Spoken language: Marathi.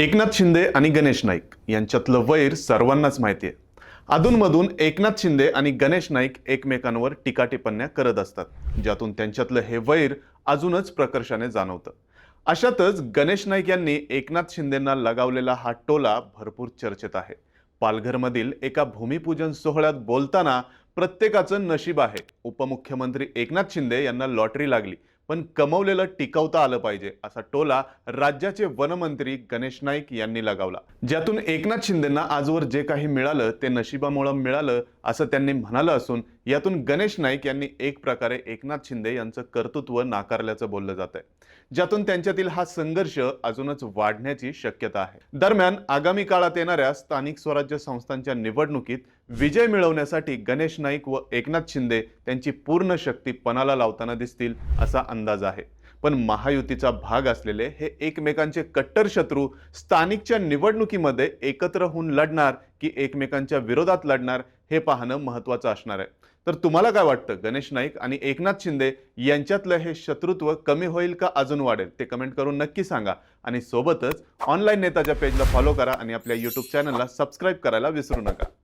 एकनाथ शिंदे आणि गणेश नाईक यांच्यातलं वैर सर्वांनाच माहिती आहे. अधूनमधून एकनाथ शिंदे आणि गणेश नाईक एकमेकांवर टीकाटिप्पण्या करत असतात ज्यातून त्यांच्यातलं हे वैर अजूनच प्रकर्षाने जाणवतं. अशातच गणेश नाईक यांनी एकनाथ शिंदेंना लगावलेला हा टोला भरपूर चर्चेत आहे. पालघरमधील एका भूमिपूजन सोहळ्यात बोलताना प्रत्येकाचं नशीब आहे. उपमुख्यमंत्री एकनाथ शिंदे यांना लॉटरी लागली. पण कमवलेलं टिकवता आलं पाहिजे असा टोला राज्याचे वनमंत्री गणेश नाईक यांनी लगावला. ज्यातून एकनाथ शिंदेंना आजवर जे काही मिळालं ते नशिबामुळं मिळालं असं त्यांनी म्हणालं असून यातून गणेश नाईक यांनी एक प्रकारे एकनाथ शिंदे यांचं कर्तृत्व नाकारल्याचं बोललं जात आहे. ज्यातून त्यांच्यातील हा संघर्ष अजूनच वाढण्याची शक्यता आहे. दरम्यान आगामी काळात येणाऱ्या स्थानिक स्वराज्य संस्थांच्या निवडणुकीत विजय मिळवण्यासाठी गणेश नाईक व एकनाथ शिंदे त्यांची पूर्ण शक्ती पणाला लावताना दिसतील असा अंदाज आहे. पण महायुतीचा भाग असलेले हे एकमेकांचे कट्टर शत्रू स्थानिकच्या निवडणुकीमध्ये एकत्र होऊन लढणार की एकमेकांच्या विरोधात लढणार हे पाहणं महत्त्वाचं असणार आहे. तर तुम्हाला काय वाटतं? गणेश नाईक आणि एकनाथ शिंदे यांच्यातलं हे शत्रुत्व कमी होईल का अजून वाढेल? ते कमेंट करून नक्की सांगा. आणि सोबतच ऑनलाईन नेताच्या पेजला फॉलो करा आणि आपल्या यूट्यूब चॅनलला सबस्क्राईब करायला विसरू नका.